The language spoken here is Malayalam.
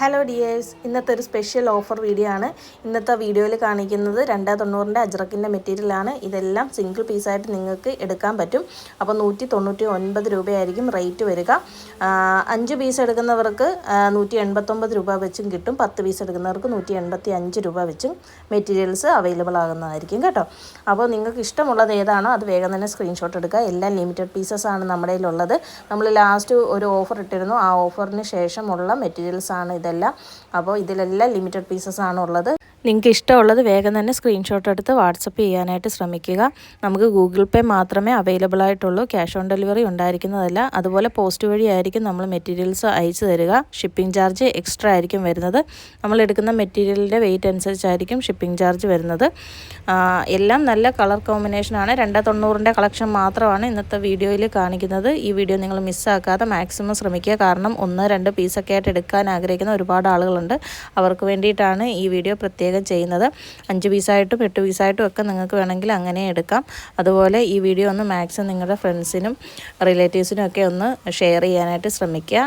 ഹലോ ഡിയേഴ്സ് ഇന്നത്തെ ഒരു സ്പെഷ്യൽ ഓഫർ വീഡിയോ ആണ്. ഇന്നത്തെ വീഡിയോയിൽ കാണിക്കുന്നത് രണ്ടാ തൊണ്ണൂറിന്റെ അജ്രക്കിന്റെ മെറ്റീരിയലാണ് ഇതെല്ലാം സിംഗിൾ പീസായിട്ട് നിങ്ങൾക്ക് എടുക്കാൻ പറ്റും. അപ്പോൾ നൂറ്റി തൊണ്ണൂറ്റി ഒൻപത് രൂപയായിരിക്കും റേറ്റ് വരിക. അഞ്ച് പീസ് എടുക്കുന്നവർക്ക് നൂറ്റി എൺപത്തൊമ്പത് രൂപ വെച്ചും കിട്ടും. പത്ത് പീസ് എടുക്കുന്നവർക്ക് നൂറ്റി എൺപത്തി അഞ്ച് രൂപ വെച്ചും മെറ്റീരിയൽസ് അവൈലബിൾ ആകുന്നതായിരിക്കും കേട്ടോ. അപ്പോൾ നിങ്ങൾക്ക് ഇഷ്ടമുള്ളത് ഏതാണോ അത് വേഗം തന്നെ സ്ക്രീൻഷോട്ട് എടുക്കുക. എല്ലാം ലിമിറ്റഡ് പീസസ് ആണ് നമ്മുടെ കയ്യിലുള്ളത്. നമ്മൾ ലാസ്റ്റ് ഒരു ഓഫർ ഇട്ടിരുന്നു. ആ ഓഫറിന് ശേഷമുള്ള മെറ്റീരിയൽസ് ആണ് ഇതെല്ലാം. അപ്പോൾ ഇതിലെല്ലാം ലിമിറ്റഡ് പീസസ് ആണ് ഉള്ളത് നിങ്ങൾക്ക് ഇഷ്ടമുള്ളത് വേഗം തന്നെ സ്ക്രീൻഷോട്ട് എടുത്ത് വാട്സപ്പ് ചെയ്യാനായിട്ട് ശ്രമിക്കുക. നമുക്ക് ഗൂഗിൾ പേ മാത്രമേ അവൈലബിൾ ആയിട്ടുള്ളൂ. ക്യാഷ് ഓൺ ഡെലിവറി ഉണ്ടായിരിക്കുന്നതല്ല. അതുപോലെ പോസ്റ്റ് വഴിയായിരിക്കും നമ്മൾ മെറ്റീരിയൽസ് അയച്ചു തരിക. ഷിപ്പിംഗ് ചാർജ് എക്സ്ട്രാ ആയിരിക്കും വരുന്നത്. നമ്മൾ എടുക്കുന്ന മെറ്റീരിയലിന്റെ വെയിറ്റ് അനുസരിച്ചായിരിക്കും ഷിപ്പിംഗ് ചാർജ് വരുന്നത്. എല്ലാം നല്ല കളർ കോമ്പിനേഷനാണ് രണ്ട് തൊണ്ണൂറിന്റെ കളക്ഷൻ മാത്രമാണ് ഇന്നത്തെ വീഡിയോയിൽ കാണിക്കുന്നത്. ഈ വീഡിയോ നിങ്ങൾ മിസ്സാക്കാതെ മാക്സിമം ശ്രമിക്കുക. കാരണം ഒന്ന് രണ്ട് പീസൊക്കെ ആയിട്ട് എടുക്കാൻ ആഗ്രഹിക്കുന്ന ഒരുപാട് ആളുകളുണ്ട്. അവർക്ക് വേണ്ടിയിട്ടാണ് ഈ വീഡിയോ പ്രത്യേകം ചെയ്യുന്നത്. അഞ്ച് പീസായിട്ടും എട്ട് പീസായിട്ടും ഒക്കെ നിങ്ങൾക്ക് വേണമെങ്കിൽ അങ്ങനെ എടുക്കാം. അതുപോലെ ഈ വീഡിയോ ഒന്ന് മാക്സിമം നിങ്ങളുടെ ഫ്രണ്ട്സിനും റിലേറ്റീവ്സിനും ഒക്കെ ഒന്ന് ഷെയർ ചെയ്യാനായിട്ട് ശ്രമിക്കുക.